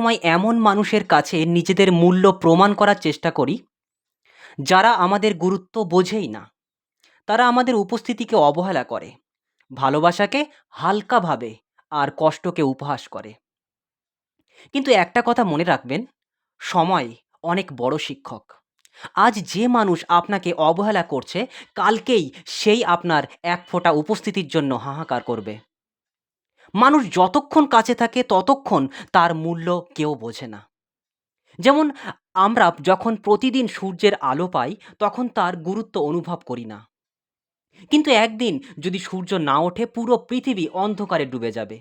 সময় এমন মানুষের কাছে নিজেদের মূল্য প্রমাণ করার চেষ্টা করি, যারা আমাদের গুরুত্ব বোঝেই না। তারা আমাদের উপস্থিতিকে অবহেলা করে, ভালোবাসাকে হালকাভাবে আর কষ্টকে উপহাস করে। কিন্তু একটা কথা মনে রাখবেন, সময় অনেক বড় শিক্ষক। আজ যে মানুষ আপনাকে অবহেলা করছে, কালকেই সেই আপনার এক ফোঁটা উপস্থিতির জন্য হাহাকার করবে। মানুষ যতক্ষণ কাছে থাকে ততক্ষণ তার মূল্য কেউ বোঝে না। যেমন আমরা যখন প্রতিদিন সূর্যের আলো পাই, তখন তার গুরুত্ব অনুভব করি না। কিন্তু একদিন যদি সূর্য না ওঠে, পুরো পৃথিবী অন্ধকারে ডুবে যাবে।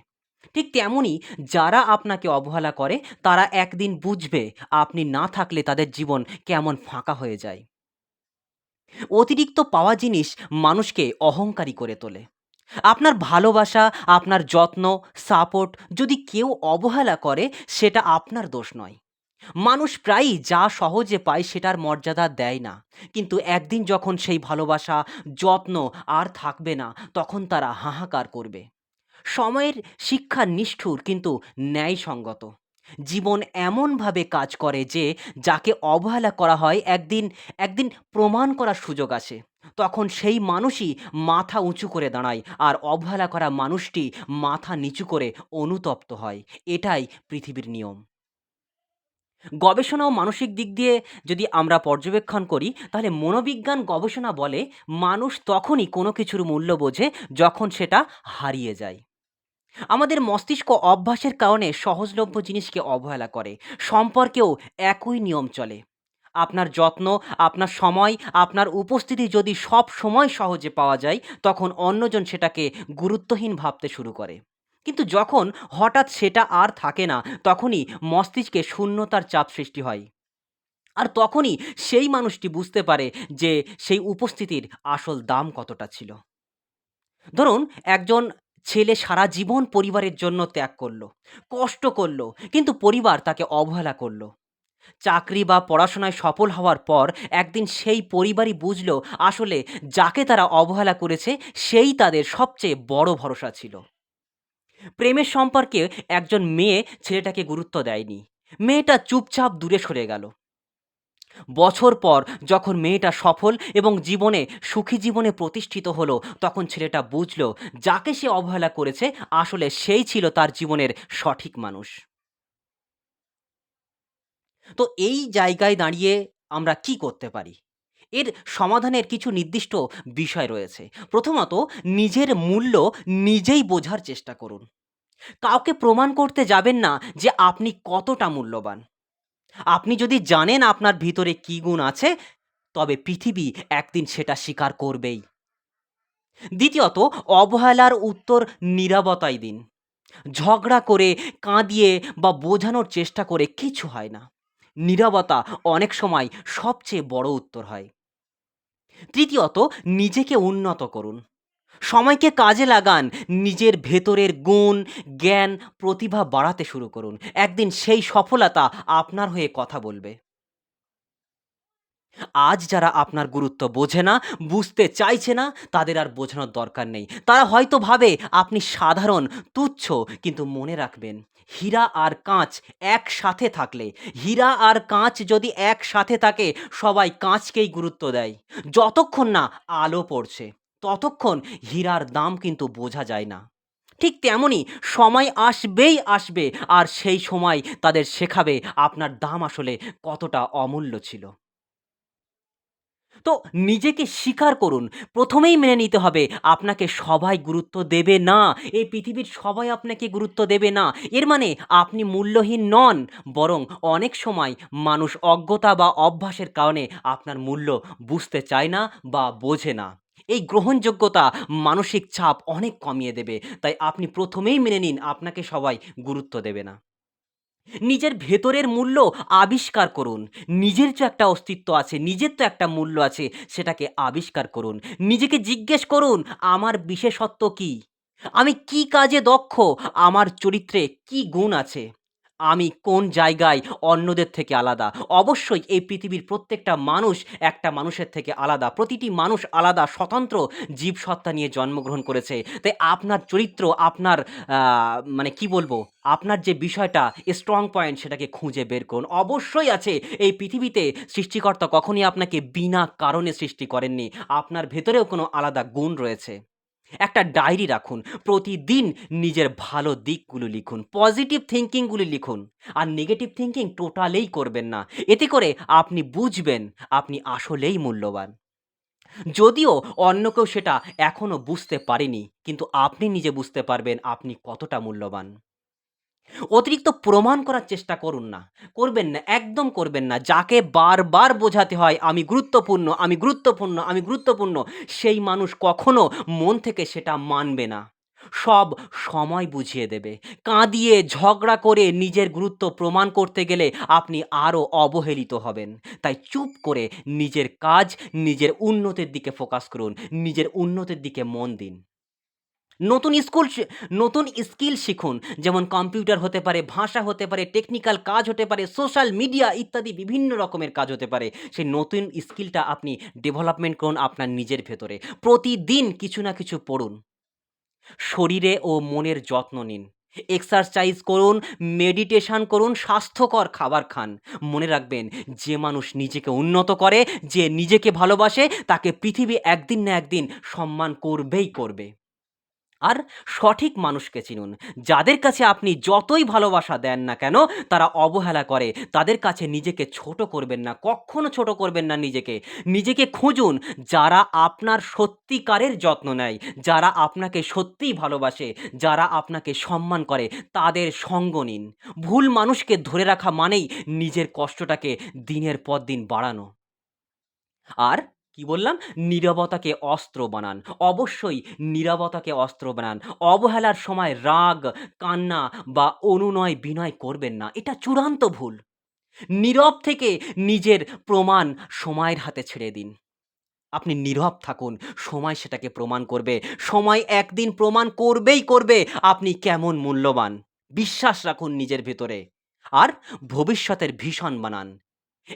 ঠিক তেমনই যারা আপনাকে অবহেলা করে, তারা একদিন বুঝবে আপনি না থাকলে তাদের জীবন কেমন ফাঁকা হয়ে যায়। অতিরিক্ত পাওয়া জিনিস মানুষকে অহংকারী করে তোলে। আপনার ভালোবাসা, আপনার যত্ন সাপোর্ট যদি কেউ অবহেলা করে, সেটা আপনার দোষ নয়। মানুষ প্রায়ই যা সহজে পায় সেটার মর্যাদা দেয় না। কিন্তু একদিন যখন সেই ভালোবাসা, যত্ন আর থাকবে না, তখন তারা হাহাকার করবে। সময়ের শিক্ষা নিষ্ঠুর কিন্তু ন্যায়সঙ্গত। জীবন এমনভাবে কাজ করে যে, যাকে অবহেলা করা হয়, একদিন একদিন প্রমাণ করার সুযোগ আসে। তখন সেই মানুষই মাথা উঁচু করে দাঁড়ায় আর অবহেলা করা মানুষটি মাথা নিচু করে অনুতপ্ত হয়। এটাই পৃথিবীর নিয়ম। গবেষণা ও মানসিক দিক দিয়ে যদি আমরা পর্যবেক্ষণ করি, তাহলে মনোবিজ্ঞান গবেষণা বলে মানুষ তখনই কোনো কিছুর মূল্য বোঝে যখন সেটা হারিয়ে যায়। আমাদের মস্তিষ্ক অভ্যাসের কারণে সহজলভ্য জিনিসকে অবহেলা করে। সম্পর্কেও একই নিয়ম চলে। আপনার যত্ন, আপনার সময়, আপনার উপস্থিতি যদি সব সময় সহজে পাওয়া যায়, তখন অন্যজন সেটাকে গুরুত্বহীন ভাবতে শুরু করে। কিন্তু যখন হঠাৎ সেটা আর থাকে না, তখনই মস্তিষ্কে শূন্যতার চাপ সৃষ্টি হয়। আর তখনই সেই মানুষটি বুঝতে পারে যে সেই উপস্থিতির আসল দাম কতটা ছিল। ধরুন, একজন ছেলে সারা জীবন পরিবারের জন্য ত্যাগ করল, কষ্ট করল, কিন্তু পরিবার তাকে অবহেলা করল। চাকরি বা পড়াশোনায় সফল হওয়ার পর একদিন সেই পরিবারই বুঝলো আসলে যাকে তারা অবহেলা করেছে, সেই তাদের সবচেয়ে বড় ভরসা ছিল। প্রেমের সম্পর্কে একজন মেয়ে ছেলেটাকে গুরুত্ব দেয়নি। মেয়েটা চুপচাপ দূরে সরে গেল। বছর পর যখন মেয়েটা সফল এবং জীবনে সুখী জীবনে প্রতিষ্ঠিত হলো, তখন ছেলেটা বুঝল যাকে সে অবহেলা করেছে, আসলে সেই ছিল তার জীবনের সঠিক মানুষ। তো এই জায়গায় দাঁড়িয়ে আমরা কি করতে পারি? এর সমাধানের কিছু নির্দিষ্ট বিষয় রয়েছে। প্রথমত, নিজের মূল্য নিজেই বোঝার চেষ্টা করুন। কাউকে প্রমাণ করতে যাবেন না যে আপনি কতটা মূল্যবান। আপনি যদি জানেন আপনার ভিতরে কি গুণ আছে, তবে পৃথিবী একদিন সেটা স্বীকার করবেই। দ্বিতীয়ত, অবহেলার উত্তর নিরাপত্তাই দিন। ঝগড়া করে, কাঁদিয়ে বা বোঝানোর চেষ্টা করে কিছু হয় না। নীরবতা অনেক সময় সবচেয়ে বড় উত্তর হয়। তৃতীয়ত, নিজেকে উন্নত করুন। সময়কে কাজে লাগান, নিজের ভেতরের গুণ, জ্ঞান, প্রতিভা বাড়াতে শুরু করুন। একদিন সেই সফলতা আপনার হয়ে কথা বলবে। আজ যারা আপনার গুরুত্ব বোঝে না, বুঝতে চাইছে না, তাদের আর বোঝানোর দরকার নেই। তারা হয়তো ভাবে আপনি সাধারণ, তুচ্ছ, কিন্তু মনে রাখবেন, হীরা আর কাঁচ একসাথে থাকলে, হীরা আর কাঁচ যদি একসাথে থাকে, সবাই কাঁচকেই গুরুত্ব দেয়। যতক্ষণ না আলো পড়ছে, ততক্ষণ হীরার দাম কিন্তু বোঝা যায় না। ঠিক তেমনই সময় আসবেই আসবে, আর সেই সময় তাদের শেখাবে আপনার দাম আসলে কতটা অমূল্য ছিল। তো নিজেকে স্বীকার করুন। প্রথমেই মেনে নিতে হবে, আপনাকে সবাই গুরুত্ব দেবে না। এই পৃথিবীর সবাই আপনাকে গুরুত্ব দেবে না। এর মানে আপনি মূল্যহীন নন, বরং অনেক সময় মানুষ অজ্ঞতা বা অভ্যাসের কারণে আপনার মূল্য বুঝতে চায় না বা বোঝে না। এই গ্রহণযোগ্যতা মানসিক চাপ অনেক কমিয়ে দেবে, তাই আপনি প্রথমেই মেনে নিন, আপনাকে সবাই গুরুত্ব দেবে না। নিজের ভেতরের মূল্য আবিষ্কার করুন। নিজের তো একটা অস্তিত্ব আছে, নিজের তো একটা মূল্য আছে, সেটাকে আবিষ্কার করুন। নিজেকে জিজ্ঞেস করুন, আমার বিশেষত্ব কি? আমি কি কাজে দক্ষ? আমার চরিত্রে কি গুণ আছে? আমি কোন জায়গায় অন্যদের থেকে আলাদা? অবশ্যই এই পৃথিবীর প্রত্যেকটা মানুষ একটা মানুষের থেকে আলাদা। প্রতিটি মানুষ আলাদা, স্বতন্ত্র জীবসত্তা নিয়ে জন্মগ্রহণ করেছে। তাই আপনার চরিত্র, আপনার মানে কি বলব? আপনার যে বিষয়টা স্ট্রং পয়েন্ট সেটাকে খুঁজে বের করুন। অবশ্যই আছে, এই পৃথিবীতে সৃষ্টিকর্তা কখনই আপনাকে বিনা কারণে সৃষ্টি করেননি। আপনার ভেতরেও কোনো আলাদা গুণ রয়েছে। একটা ডায়েরি রাখুন, প্রতিদিন নিজের ভালো দিকগুলো লিখুন পজিটিভ থিঙ্কিংগুলি লিখুন, আর নেগেটিভ থিঙ্কিং টোটালেই করবেন না। এতে করে আপনি বুঝবেন আপনি আসলেই মূল্যবান। যদিও অন্য কেউ সেটা এখনও বুঝতে পারেনি, কিন্তু আপনি নিজে বুঝতে পারবেন আপনি কতটা মূল্যবান। অতিরিক্ত প্রমাণ করার চেষ্টা করুন না। করবেন না, একদম করবেন না। যাকে বারবার বোঝাতে হয়, আমি গুরুত্বপূর্ণ আমি গুরুত্বপূর্ণ আমি গুরুত্বপূর্ণ, সেই মানুষ কখনো মন থেকে সেটা মানবে না। সব সময় বুঝিয়ে দেবে। কাঁদিয়ে, ঝগড়া করে নিজের গুরুত্ব প্রমাণ করতে গেলে আপনি আরও অবহেলিত হবেন। তাই চুপ করে নিজের কাজ, নিজের উন্নতির দিকে ফোকাস করুন, নিজের উন্নতির দিকে মন দিন। নতুন স্কুল নতুন স্কিল শিখুন। যেমন কম্পিউটার হতে পারে, ভাষা হতে পারে, টেকনিক্যাল কাজ হতে পারে, সোশ্যাল মিডিয়া ইত্যাদি বিভিন্ন রকমের কাজ হতে পারে। সেই নতুন স্কিলটা আপনি ডেভেলপমেন্ট করুন আপনার নিজের ভেতরে। প্রতিদিন কিছু না কিছু পড়ুন। শরীরে ও মনের যত্ন নিন। এক্সারসাইজ করুন, মেডিটেশন করুন, স্বাস্থ্যকর খাবার খান। মনে রাখবেন, যে মানুষ নিজেকে উন্নত করে, যে নিজেকে ভালোবাসে, তাকে পৃথিবী একদিন না একদিন সম্মান করবেই করবে। আর সঠিক মানুষকে চিনুন। যাদের কাছে আপনি যতই ভালোবাসা দেন না কেন, তারা অবহেলা করে। তাদের কাছে নিজেকে ছোট করবেন না, কখনো ছোট করবেন না নিজেকে। নিজেকে খুঁজুন যারা আপনার সত্যিকারের যত্ন নেয়, যারা আপনাকে সত্যিই ভালোবাসে, যারা আপনাকে সম্মান করে, তাদের সঙ্গ নিন। ভুল মানুষকে ধরে রাখা মানেই নিজের কষ্টটাকে দিনের পর দিন বাড়ানো। আর কি বললাম? নীরবতাকে অস্ত্র বানান। অবশ্যই নীরবতাকে অস্ত্র বানান। অবহেলার সময় রাগ, কান্না বা অনুনয়, বিনয় করবেন না। এটা চূড়ান্ত ভুল। নীরব থেকে নিজের প্রমাণ সময়ের হাতে ছেড়ে দিন। আপনি নীরব থাকুন। সময় সেটাকে প্রমাণ করবে। সময় একদিন প্রমাণ করবেই করবে আপনি কেমন মূল্যবান। বিশ্বাস রাখুন নিজের ভেতরে। আর ভবিষ্যতের ভীষণ বানান।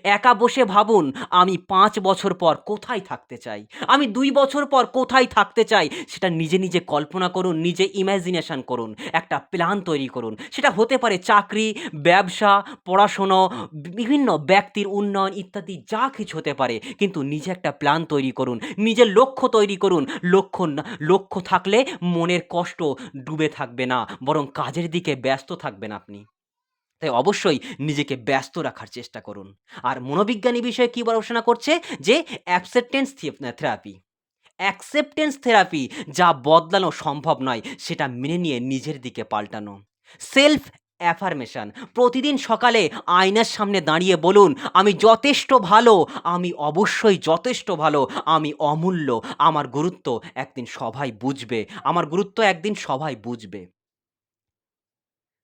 একা বসে ভাবুন, আমি পাঁচ বছর পর কোথায় থাকতে চাই? আমি দুই বছর পর কোথায় থাকতে চাই? সেটা নিজে নিজে কল্পনা করুন, নিজে ইমাজিনেশন করুন, একটা প্ল্যান তৈরি করুন। সেটা হতে পারে চাকরি, ব্যবসা, পড়াশুনো, বিভিন্ন ব্যক্তির উন্নয়ন ইত্যাদি যা কিছু হতে পারে। কিন্তু নিজে একটা প্ল্যান তৈরি করুন, নিজের লক্ষ্য তৈরি করুন। লক্ষ্য লক্ষ্য থাকলে মনের কষ্ট ডুবে থাকবে না, বরং কাজের দিকে ব্যস্ত থাকবেন আপনি। তাই অবশ্যই নিজেকে ব্যস্ত রাখার চেষ্টা করুন। আর মনোবিজ্ঞানী বিষয়ে কী গবেষণা করছে? যে অ্যাকসেপ্টেন্স থেরাপি অ্যাকসেপ্টেন্স থেরাপি যা বদলানো সম্ভব নয়, সেটা মেনে নিয়ে নিজের দিকে পাল্টানো। সেলফ অ্যাফার্মেশন প্রতিদিন সকালে আয়নার সামনে দাঁড়িয়ে বলুন, আমি যথেষ্ট ভালো, আমি অবশ্যই যথেষ্ট ভালো, আমি অমূল্য, আমার গুরুত্ব একদিন সবাই বুঝবে, আমার গুরুত্ব একদিন সবাই বুঝবে।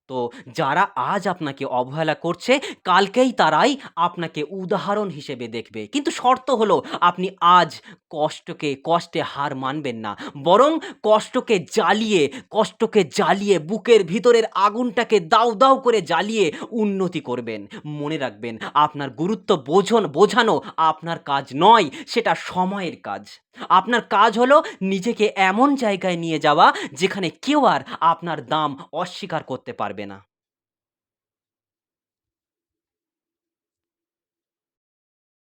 তো যারা আজ আপনাকে অবহেলা করছে, কালকেই তারাই আপনাকে উদাহরণ হিসেবে দেখবে। কিন্তু শর্ত হলো, আপনি আজ কষ্টকে, কষ্টে হার মানবেন না। বরং কষ্টকে জ্বালিয়ে কষ্টকে জ্বালিয়ে বুকের ভিতরের আগুনটাকে দাউ দাউ করে জ্বালিয়ে উন্নতি করবেন। মনে রাখবেন, আপনার গুরুত্ব বোঝন, বোঝানো আপনার কাজ নয়, সেটা সময়ের কাজ। আপনার কাজ হলো নিজেকে এমন জায়গায় নিয়ে যাওয়া যেখানে কেউ আর আপনার দাম অস্বীকার করতে পারবে না।